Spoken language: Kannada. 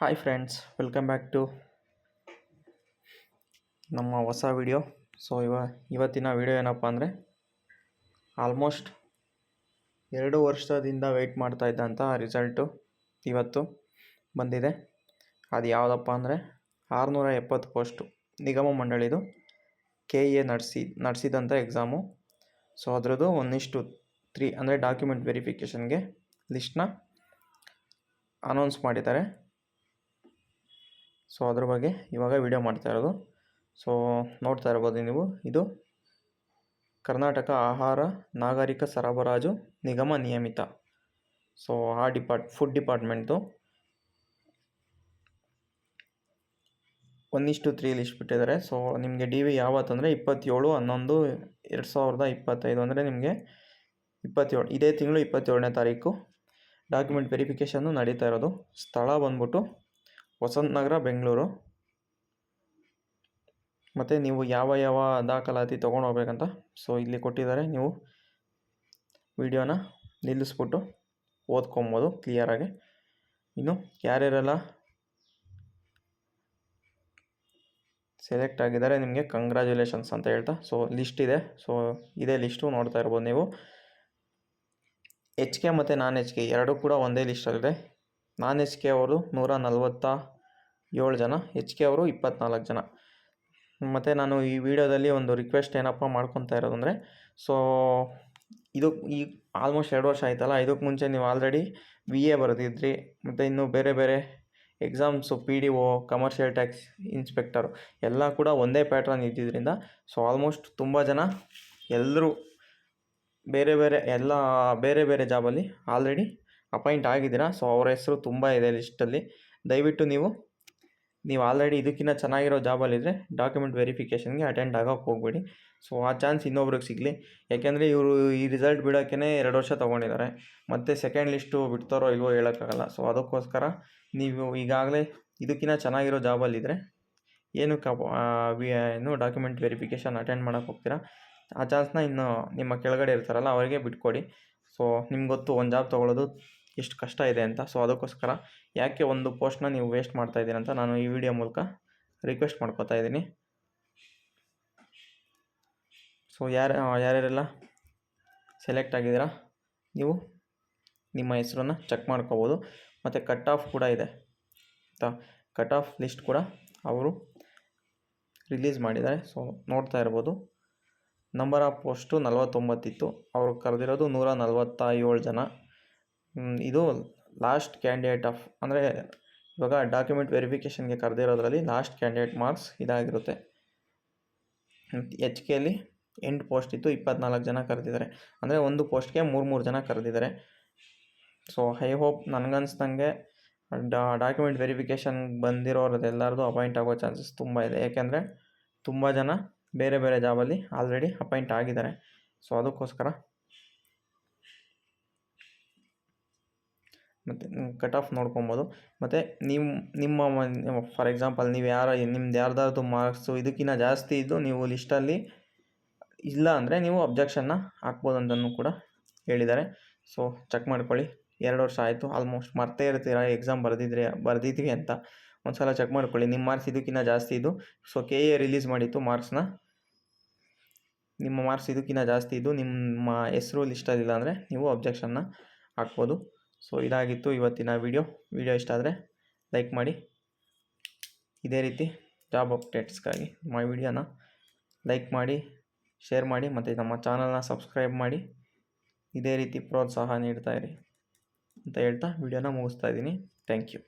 Hi friends welcome back to ನಮ್ಮ ಹೊಸ ವಿಡಿಯೋ ಸೊ ಇವ ಇವತ್ತಿನ ವಿಡಿಯೋ ಏನಪ್ಪ ಅಂದರೆ ಆಲ್ಮೋಸ್ಟ್ ಎರಡು ವರ್ಷದಿಂದ ವೆಯ್ಟ್ ಮಾಡ್ತಾ ಇದ್ದಂಥ ರಿಸಲ್ಟು ಇವತ್ತು ಬಂದಿದೆ. ಅದು ಯಾವುದಪ್ಪ ಅಂದರೆ ಆರುನೂರ ಎಪ್ಪತ್ತು ಪೋಸ್ಟು ನಿಗಮ ಮಂಡಳಿದು ಕೆ ಎ ನಡೆಸಿ ನಡೆಸಿದಂಥ ಎಕ್ಸಾಮು ಸೊ ಅದರದ್ದು ಒಂದಿಷ್ಟು ತ್ರೀ ಅಂದರೆ ಡಾಕ್ಯುಮೆಂಟ್ ವೆರಿಫಿಕೇಷನ್ಗೆ ಲಿಸ್ಟ್ನ ಅನೌನ್ಸ್ ಮಾಡಿದ್ದಾರೆ. ಸೊ ಅದ್ರ ಬಗ್ಗೆ ಇವಾಗ ವಿಡಿಯೋ ಮಾಡ್ತಾ ಇರೋದು. ಸೊ ನೋಡ್ತಾ ಇರ್ಬೋದು ನೀವು, ಇದು ಕರ್ನಾಟಕ ಆಹಾರ ನಾಗರಿಕ ಸರಬರಾಜು ನಿಗಮ ನಿಯಮಿತ. ಸೊ ಆ ಡಿಪಾರ್ಟ್ ಫುಡ್ ಡಿಪಾರ್ಟ್ಮೆಂಟ್ದು ಒಂದಿಷ್ಟು ತ್ರೀ ಲಿಸ್ಟ್ ಬಿಟ್ಟಿದ್ದಾರೆ. ಸೊ ನಿಮಗೆ ಡಿ ವಿ ಯಾವತ್ತಂದರೆ ಇಪ್ಪತ್ತೇಳು, ಹನ್ನೊಂದು, ಎರಡು ಸಾವಿರದ ಇಪ್ಪತ್ತೈದು ಅಂದರೆ ನಿಮಗೆ ಇಪ್ಪತ್ತೇಳು, ಇದೇ ತಿಂಗಳು ಇಪ್ಪತ್ತೇಳನೇ ತಾರೀಕು. ಡಾಕ್ಯುಮೆಂಟ್ ವೆರಿಫಿಕೇಷನ್ನು ನಡೀತಾ ಇರೋದು. ಸ್ಥಳ ಬಂದ್ಬಿಟ್ಟು ವಸಂತ ನಗರ ಬೆಂಗಳೂರು. ಮತ್ತು ನೀವು ಯಾವ ಯಾವ ದಾಖಲಾತಿ ತೊಗೊಂಡು ಹೋಗ್ಬೇಕಂತ ಸೊ ಇಲ್ಲಿ ಕೊಟ್ಟಿದ್ದಾರೆ. ನೀವು ವಿಡಿಯೋನ ನಿಲ್ಲಿಸ್ಬಿಟ್ಟು ಓದ್ಕೊಬೋದು ಕ್ಲಿಯರಾಗಿ ಇನ್ನು ಯಾರ್ಯಾರೆಲ್ಲ ಸೆಲೆಕ್ಟ್ ಆಗಿದ್ದಾರೆ, ನಿಮಗೆ ಕಂಗ್ರ್ಯಾಚುಲೇಷನ್ಸ್ ಅಂತ ಹೇಳ್ತಾ ಸೊ ಲಿಸ್ಟ್ ಇದೆ. ಸೊ ಇದೇ ಲಿಸ್ಟು ನೋಡ್ತಾ ಇರ್ಬೋದು ನೀವು. ಎಚ್ ಕೆ ಮತ್ತು ನಾನ್ ಎಚ್ ಕೆ ಎರಡೂ ಕೂಡ ಒಂದೇ ಲಿಸ್ಟಲ್ಲಿದೆ ನಾನ್ ಎಚ್ ಕೆ ಅವರು ನೂರ ನಲ್ವತ್ತ ಏಳು ಜನ ಎಚ್ ಕೆ ಅವರು ಇಪ್ಪತ್ನಾಲ್ಕು ಜನ. ಮತ್ತು ನಾನು ಈ ವಿಡಿಯೋದಲ್ಲಿ ಒಂದು ರಿಕ್ವೆಸ್ಟ್ ಏನಪ್ಪ ಮಾಡ್ಕೊತಾ ಇರೋದು ಅಂದರೆ ಸೊ ಇದು ಈ ಆಲ್ಮೋಸ್ಟ್ ಎರಡು ವರ್ಷ ಆಯ್ತಲ್ಲ ಇದಕ್ಕೆ ಮುಂಚೆ ನೀವು ಆಲ್ರೆಡಿ ವಿ ಎ ಬರೆದಿದ್ರಿ, ಮತ್ತು ಇನ್ನು ಬೇರೆ ಬೇರೆ exams P D O commercial tax inspector ಎಲ್ಲ ಕೂಡ ಒಂದೇ ಪ್ಯಾಟ್ರನ್ ಇದ್ದಿದ್ದರಿಂದ ಸೊ ಆಲ್ಮೋಸ್ಟ್ ತುಂಬ ಜನ ಎಲ್ಲರೂ ಬೇರೆ ಬೇರೆ ಎಲ್ಲ ಬೇರೆ ಬೇರೆ ಜಾಬಲ್ಲಿ ಆಲ್ರೆಡಿ ಅಪಾಯಿಂಟ್ ಆಗಿದ್ದೀರಾ? ಸೊ, ಅವರ ಹೆಸರು ತುಂಬ ಇದೆ ಲಿಸ್ಟಲ್ಲಿ ದಯವಿಟ್ಟು ನೀವು ನೀವು ಆಲ್ರೆಡಿ ಇದಕ್ಕಿಂತ ಚೆನ್ನಾಗಿರೋ ಜಾಬಲ್ಲಿದ್ದರೆ ಡಾಕ್ಯುಮೆಂಟ್ ವೆರಿಫಿಕೇಷನ್ಗೆ ಅಟೆಂಡ್ ಆಗೋಕೆ ಹೋಗಬೇಡಿ. ಸೊ, ಆ ಚಾನ್ಸ್ ಇನ್ನೊಬ್ರಿಗೆ ಸಿಗಲಿ. ಯಾಕೆಂದರೆ ಇವರು ಈ ರಿಸಲ್ಟ್ ಬಿಡೋಕ್ಕೇ ಎರಡು ವರ್ಷ ತೊಗೊಂಡಿದ್ದಾರೆ. ಮತ್ತು ಸೆಕೆಂಡ್ ಲಿಸ್ಟು ಬಿಡ್ತಾರೋ ಇಲ್ವೋ ಹೇಳೋಕ್ಕಾಗಲ್ಲ. ಸೊ, ಅದಕ್ಕೋಸ್ಕರ ನೀವು ಈಗಾಗಲೇ ಇದಕ್ಕಿಂತ ಚೆನ್ನಾಗಿರೋ ಜಾಬಲ್ಲಿದ್ದರೆ ಏನಕ್ಕೆ ಏನು ಡಾಕ್ಯುಮೆಂಟ್ ವೆರಿಫಿಕೇಷನ್ ಅಟೆಂಡ್ ಮಾಡೋಕ್ಕೆ ಹೋಗ್ತೀರಾ? ಆ ಚಾನ್ಸ್ನ ಇನ್ನು ನಿಮ್ಮ ಕೆಳಗಡೆ ಇರ್ತಾರಲ್ಲ, ಅವರಿಗೆ ಬಿಟ್ಕೊಡಿ. ಸೊ ನಿಮ್ಗೆ ಗೊತ್ತು ಒಂದು ಜಾಬ್ ತೊಗೊಳ್ಳೋದು ಎಷ್ಟು ಕಷ್ಟ ಇದೆ ಅಂತ. ಸೊ ಅದಕ್ಕೋಸ್ಕರ ಯಾಕೆ ಒಂದು ಪೋಸ್ಟ್ನ ನೀವು ವೇಸ್ಟ್ ಮಾಡ್ತಾ ಇದ್ದೀರಿ ಅಂತ ನಾನು ಈ ವಿಡಿಯೋ ಮೂಲಕ ರಿಕ್ವೆಸ್ಟ್ ಮಾಡ್ಕೋತಾ ಇದ್ದೀನಿ. ಸೊ ಯಾರು ಯಾರ್ಯಾರೆಲ್ಲ ಸೆಲೆಕ್ಟ್ ಆಗಿದ್ದೀರಾ, ನೀವು ನಿಮ್ಮ ಹೆಸರನ್ನು ಚೆಕ್ ಮಾಡ್ಕೋಬೋದು. ಮತ್ತು ಕಟ್ ಆಫ್ ಕೂಡ ಇದೆ. ಆಯಿತಾ ಕಟ್ ಆಫ್ ಲಿಸ್ಟ್ ಕೂಡ ಅವರು ರಿಲೀಸ್ ಮಾಡಿದ್ದಾರೆ. ಸೊ ನೋಡ್ತಾ ಇರ್ಬೋದು. ನಂಬರ್ ಆಫ್ ಪೋಸ್ಟು ನಲವತ್ತೊಂಬತ್ತಿತ್ತು. ಅವರು ಕರೆದಿರೋದು ನೂರ ನಲವತ್ತ ಏಳು ಜನ ಇದು ಲಾಸ್ಟ್ ಕ್ಯಾಂಡಿಡೇಟ್ ಆಫ್ ಅಂದರೆ ಇವಾಗ ಡಾಕ್ಯುಮೆಂಟ್ ವೆರಿಫಿಕೇಷನ್ಗೆ ಕರೆದಿರೋದ್ರಲ್ಲಿ ಲಾಸ್ಟ್ ಕ್ಯಾಂಡಿಡೇಟ್ ಮಾರ್ಕ್ಸ್ ಇದಾಗಿರುತ್ತೆ. ಎಚ್ ಕೆಲಿ ಎಂಟು ಪೋಸ್ಟ್ ಇತ್ತು, ಇಪ್ಪತ್ನಾಲ್ಕು ಜನ ಕರೆದಿದ್ದಾರೆ. ಅಂದರೆ ಒಂದು ಪೋಸ್ಟ್ಗೆ ಮೂರು ಮೂರು ಜನ ಕರೆದಿದ್ದಾರೆ. ಸೊ ಐ ಹೋಪ್ ನನಗನ್ಸ್ದಂಗೆ ಡಾ ಡಾಕ್ಯುಮೆಂಟ್ ವೆರಿಫಿಕೇಷನ್ ಬಂದಿರೋರದೆಲ್ಲರದು ಅಪಾಯಿಂಟ್ ಆಗೋ ಚಾನ್ಸಸ್ ತುಂಬ ಇದೆ. ಏಕೆಂದರೆ ತುಂಬ ಜನ ಬೇರೆ ಬೇರೆ ಜಾಬಲ್ಲಿ ಆಲ್ರೆಡಿ ಅಪಾಯಿಂಟ್ ಆಗಿದ್ದಾರೆ. ಸೊ, ಅದಕ್ಕೋಸ್ಕರ ಮತ್ತು ಕಟ್ ಆಫ್ ನೋಡ್ಕೊಬೋದು. ಮತ್ತು ನಿಮ್ಮ ನಿಮ್ಮ ಫಾರ್ ಎಕ್ಸಾಂಪಲ್ ನೀವು ಯಾರ, ನಿಮ್ದು ಯಾರ್ದಾರ್ದು ಮಾರ್ಕ್ಸು ಇದಕ್ಕಿಂತ ಜಾಸ್ತಿ ಇದ್ದು ನೀವು ಲಿಸ್ಟಲ್ಲಿ ಇಲ್ಲ ಅಂದರೆ ನೀವು ಅಬ್ಜೆಕ್ಷನ್ನ ಹಾಕ್ಬೋದು ಅಂತಲೂ ಕೂಡ ಹೇಳಿದ್ದಾರೆ. ಸೊ ಚೆಕ್ ಮಾಡ್ಕೊಳ್ಳಿ. ಎರಡು ವರ್ಷ ಆಯಿತು ಆಲ್ಮೋಸ್ಟ್ ಮರ್ತೇ ಇರ್ತೀರ? ಎಕ್ಸಾಮ್ ಬರೆದಿದ್ರೆ, ಬರೆದಿದ್ವಿ ಅಂತ. ಒಂದು ಸಲ ಚೆಕ್ ಮಾಡ್ಕೊಳ್ಳಿ. ನಿಮ್ಮ ಮಾರ್ಕ್ಸ್ ಇದಕ್ಕಿಂತ ಜಾಸ್ತಿ ಇದ್ದು, ಸೊ ಕೆ ಎ ರಿಲೀಸ್ ಮಾಡಿತ್ತು ಮಾರ್ಕ್ಸ್ನ ನಿಮ್ಮ ಮಾರ್ಕ್ಸ್ ಇದಕ್ಕಿಂತ ಜಾಸ್ತಿ ಇದ್ದು ನಿಮ್ಮ ಹೆಸರು ಲಿಸ್ಟಲ್ಲಿಲ್ಲ ಅಂದರೆ ನೀವು ಅಬ್ಜೆಕ್ಷನ್ನ ಹಾಕ್ಬೋದು. ಸೊ ಇದಾಗಿತ್ತು ಇವತ್ತಿನ ವಿಡಿಯೋ ವಿಡಿಯೋ ಇಷ್ಟ ಆದರೆ ಲೈಕ್ ಮಾಡಿ. ಇದೇ ರೀತಿ ಜಾಬ್ ಅಪ್ಡೇಟ್ಸ್ಗಾಗಿ ನಮ್ಮ ವಿಡಿಯೋನ ಲೈಕ್ ಮಾಡಿ ಶೇರ್ ಮಾಡಿ ಮತ್ತು ನಮ್ಮ ಚಾನಲ್ನ ಸಬ್ಸ್ಕ್ರೈಬ್ ಮಾಡಿ. ಇದೇ ರೀತಿ ಪ್ರೋತ್ಸಾಹ ನೀಡ್ತಾಯಿರಿ ಅಂತ ಹೇಳ್ತಾ ವಿಡಿಯೋನ ಮುಗಿಸ್ತಾ ಇದ್ದೀನಿ. Thank you